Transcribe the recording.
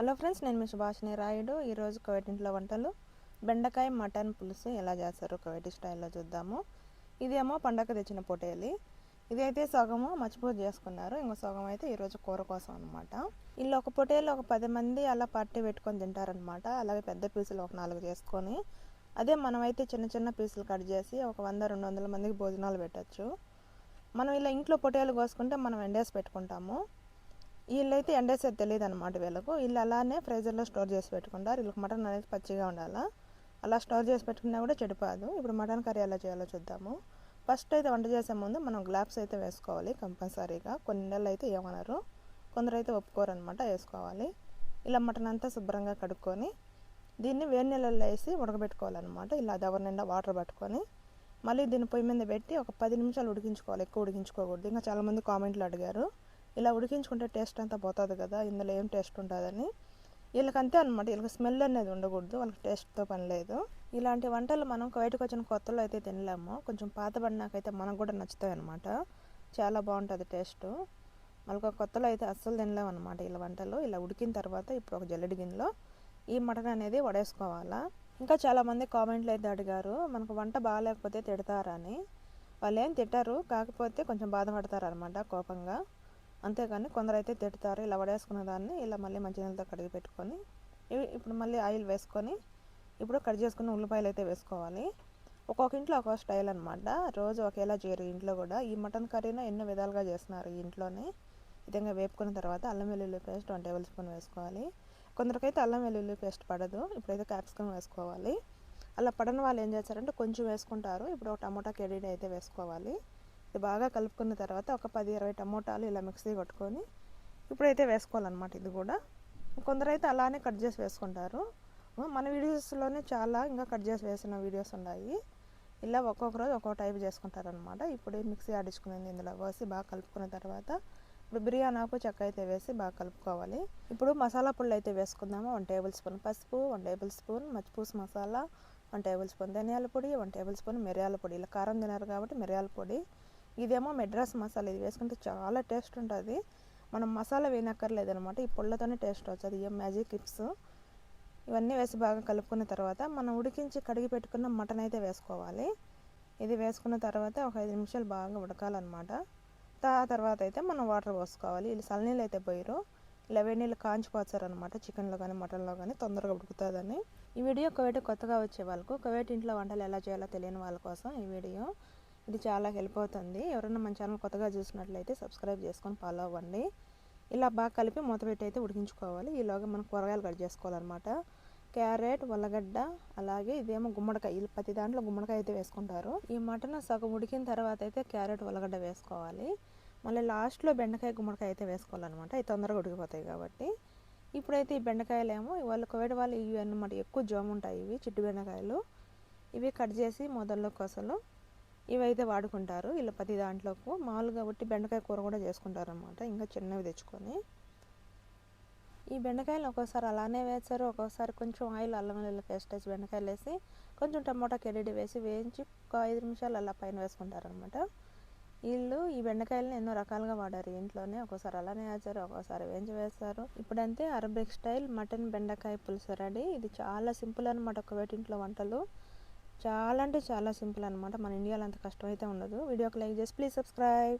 Hello friends నేను మీ సుభాషిణి రాయుడు. ఈరోజు ఇంట్లో వంటలు. బెండకాయ మటన్ పులుసు ఎలా చేస్తారు కవేటి స్టైల్లో చూద్దాము. ఇదేమో పండగ తెచ్చిన పొటేలి. ఇది అయితే సగము మర్చిపోయి చేసుకున్నారు. ఇంకో సగం అయితే ఈరోజు కూర కోసం అనమాట వీళ్ళు ఒక పొటేలు ఒక పది మంది అలా పార్టీ పెట్టుకొని తింటారనమాట అలాగే పెద్ద పీసులు ఒక నాలుగు చేసుకొని. అదే మనమైతే చిన్న చిన్న పీసులు కట్ చేసి ఒక వంద రెండు వందల మందికి భోజనాలు పెట్టచ్చు. మనం ఇలా ఇంట్లో పొటేలు కోసుకుంటే మనం ఎండేసి పెట్టుకుంటాము. వీళ్ళైతే ఎండేసేది తెలియదు అనమాట వీళ్ళకు. వీళ్ళు అలానే ఫ్రైజర్లో స్టోర్ చేసి పెట్టుకుంటారు. వీళ్ళకి మటన్ అనేది పచ్చిగా ఉండాలా? అలా స్టోర్ చేసి పెట్టుకున్నా కూడా చెడిపోదు. ఇప్పుడు మటన్ కర్రీ ఎలా చేయాలో చూద్దాము. ఫస్ట్ అయితే వంట చేసే ముందు మనం గ్లాబ్స్ అయితే వేసుకోవాలి కంపల్సరీగా. కొన్ని నెలలు అయితే ఏమన్నారు కొందరు అయితే ఒప్పుకోరు అనమాట వేసుకోవాలి. ఇలా మటన్ అంతా శుభ్రంగా కడుక్కొని దీన్ని వేడి నీళ్ళల్లో వేసి ఉడకబెట్టుకోవాలన్నమాట. ఇలా దవర నిండా వాటర్ పట్టుకొని మళ్ళీ దీన్ని పొయ్యి మీద పెట్టి ఒక పది నిమిషాలు ఉడికించుకోవాలి. ఎక్కువ ఉడికించుకోకూడదు. ఇంకా చాలామంది కామెంట్లు అడిగారు. ఇలా ఉడికించుకుంటే టేస్ట్ అంతా పోతుంది కదా ఇందులో ఏం టేస్ట్ ఉంటుందని వీళ్ళకంతే అనమాట వీళ్ళకి స్మెల్ అనేది ఉండకూడదు వాళ్ళకి టేస్ట్తో పని లేదు. ఇలాంటి వంటలు మనం బయటకు వచ్చిన కొత్తలో అయితే తినలేము. కొంచెం పాత పడినాకైతే మనకు కూడా నచ్చుతాయి అనమాట చాలా బాగుంటుంది టేస్ట్. మళ్ళీ కొత్తలో అయితే అస్సలు తినలేము అనమాట ఇలా వంటలు. ఇలా ఉడికిన తర్వాత ఇప్పుడు ఒక జల్లెడి గిన్నెలో ఈ మటన్ అనేది వడేసుకోవాలా. ఇంకా చాలామంది కామెంట్లు అయితే అడిగారు మనకు వంట బాగాలేకపోతే తిడతారని. వాళ్ళు ఏం తిట్టారు కాకపోతే కొంచెం బాధపడతారు అనమాట కోపంగా. అంతేగాని కొందరైతే తిడతారు ఇలా వడేసుకున్న దాన్ని ఇలా మళ్ళీ మంచినీళ్ళతో కడిగి పెట్టుకొని ఇప్పుడు మళ్ళీ ఆయిల్ వేసుకొని ఇప్పుడు కట్ చేసుకున్న ఉల్లిపాయలు అయితే వేసుకోవాలి. ఒక్కొక్క ఇంట్లో ఒక్కొక్క స్టైల్ అనమాట రోజు ఒకేలా చేయరు. ఇంట్లో కూడా ఈ మటన్ కర్రీనా ఎన్నో విధాలుగా చేస్తున్నారు ఇంట్లోనే. విధంగా వేపుకున్న తర్వాత అల్లం వెల్లుల్లి పేస్ట్ వన్ టేబుల్ స్పూన్ వేసుకోవాలి. కొందరికైతే అల్లం వెల్లుల్లి పేస్ట్ పడదు. ఇప్పుడైతే క్యాప్సికమ్ వేసుకోవాలి. అలా పడని వాళ్ళు ఏం చేస్తారంటే కొంచెం వేసుకుంటారు. ఇప్పుడు ఒక టమోటా కెడీని అయితే వేసుకోవాలి. ఇది బాగా కలుపుకున్న తర్వాత ఒక పది ఇరవై టమోటాలు ఇలా మిక్సీ కొట్టుకొని ఇప్పుడైతే వేసుకోవాలన్నమాట ఇది కూడా. కొందరైతే అలానే కట్ చేసి వేసుకుంటారు. మన వీడియోస్లోనే చాలా ఇంకా కట్ చేసి వేసిన వీడియోస్ ఉన్నాయి. ఇలా ఒక్కొక్క రోజు ఒక్కొక్క టైప్ చేసుకుంటారనమాట ఇప్పుడే మిక్సీ ఆడించుకునేది ఇందులో పోసి బాగా కలుపుకున్న తర్వాత ఇప్పుడు బిర్యానీ ఆకు చెక్క అయితే వేసి బాగా కలుపుకోవాలి. ఇప్పుడు మసాలా పొళ్ళు అయితే వేసుకుందాము. వన్ టేబుల్ స్పూన్ పసుపు వన్ టేబుల్ స్పూన్ మచ్చిపూసు మసాలా వన్ టేబుల్ స్పూన్ ధనియాల పొడి వన్ టేబుల్ స్పూన్ మిరియాల పొడి. ఇలా కారం తినారు కాబట్టి మిరియాల పొడి. ఇదేమో మెడ్రాస్ మసాలా. ఇది వేసుకుంటే చాలా టేస్ట్ ఉంటుంది. మనం మసాలా వేయనక్కర్లేదు అనమాట ఈ పొళ్ళతోనే టేస్ట్ వచ్చింది ఇవి మ్యాజిక్ కిప్స్ ఇవన్నీ వేసి బాగా కలుపుకున్న తర్వాత మనం ఉడికించి కడిగి పెట్టుకున్న మటన్ అయితే వేసుకోవాలి. ఇది వేసుకున్న తర్వాత ఒక ఐదు నిమిషాలు బాగా ఉడకాలన్నమాట. ఆ తర్వాత అయితే మనం వాటర్ పోసుకోవాలి. వీళ్ళు చల్లనీళ్ళు అయితే పోయారు ఇలా వేడి నీళ్ళు కాంచిపోతారనమాట చికెన్లో కానీ మటన్లో కానీ తొందరగా ఉడుకుతుందని. ఈ వీడియో ఒకవేట కొత్తగా వచ్చే వాళ్ళకు ఒకవేట ఇంట్లో వంటలు ఎలా చేయాలో తెలియని వాళ్ళ కోసం ఈ వీడియో. ఇది చాలా హెల్ప్ అవుతుంది. ఎవరైనా మన ఛానల్ కొత్తగా చూసినట్లయితే సబ్స్క్రైబ్ చేసుకొని ఫాలో అవ్వండి. ఇలా బాగా కలిపి మూత పెట్టి అయితే ఉడికించుకోవాలి. ఈలోగా మనం కూరగాయలు కట్ చేసుకోవాలన్నమాట. క్యారెట్ ఉల్లగడ్డ అలాగే ఇదేమో గుమ్మడికాయ. ప్రతి దాంట్లో గుమ్మడికాయ అయితే వేసుకుంటారు. ఈ మటన్ సగం ఉడికిన తర్వాత అయితే క్యారెట్ ఉల్లగడ్డ వేసుకోవాలి. మళ్ళీ లాస్ట్లో బెండకాయ గుమ్మడికాయ అయితే వేసుకోవాలన్నమాట. అవి తొందరగా ఉడికిపోతాయి కాబట్టి. ఇప్పుడైతే ఈ బెండకాయలు ఏమో వాళ్ళు కోవిడ్ వాళ్ళు ఇవి అన్నమాట ఎక్కువ జోము ఉంటాయి ఇవి చిట్టు బెండకాయలు. ఇవి కట్ చేసి మొదల్లో కోసలు ఇవైతే వాడుకుంటారు. ఇలా ప్రతి దాంట్లోకి మామూలుగా కాబట్టి బెండకాయ కూర కూడా చేసుకుంటారు అనమాట ఇంకా చిన్నవి తెచ్చుకొని. ఈ బెండకాయలు ఒక్కోసారి అలానే వేస్తారు. ఒక్కోసారి కొంచెం ఆయిల్ అల్లం వెల్లుల్లి పేస్ట్ వేసి బెండకాయలు వేసి కొంచెం టమోటా కెరీడి వేసి వేయించి ఒక ఐదు నిమిషాలు అలా పైన వేసుకుంటారు అనమాట వీళ్ళు ఈ బెండకాయలను ఎన్నో రకాలుగా వాడారు. ఇంట్లోనే ఒక్కోసారి అలానే వేస్తారు ఒక్కోసారి వేయించి వేస్తారు. ఇప్పుడంతే అరబిక్ స్టైల్ మటన్ బెండకాయ పులుసు రెడీ. ఇది చాలా సింపుల్ అనమాట ఒక ఇంట్లో వంటలు చాలా అంటే చాలా సింపుల్ అనమాట మన ఇండియాలో అంత కష్టమైతే ఉండదు. వీడియోకి లైక్ చేసి ప్లీజ్ సబ్స్క్రైబ్.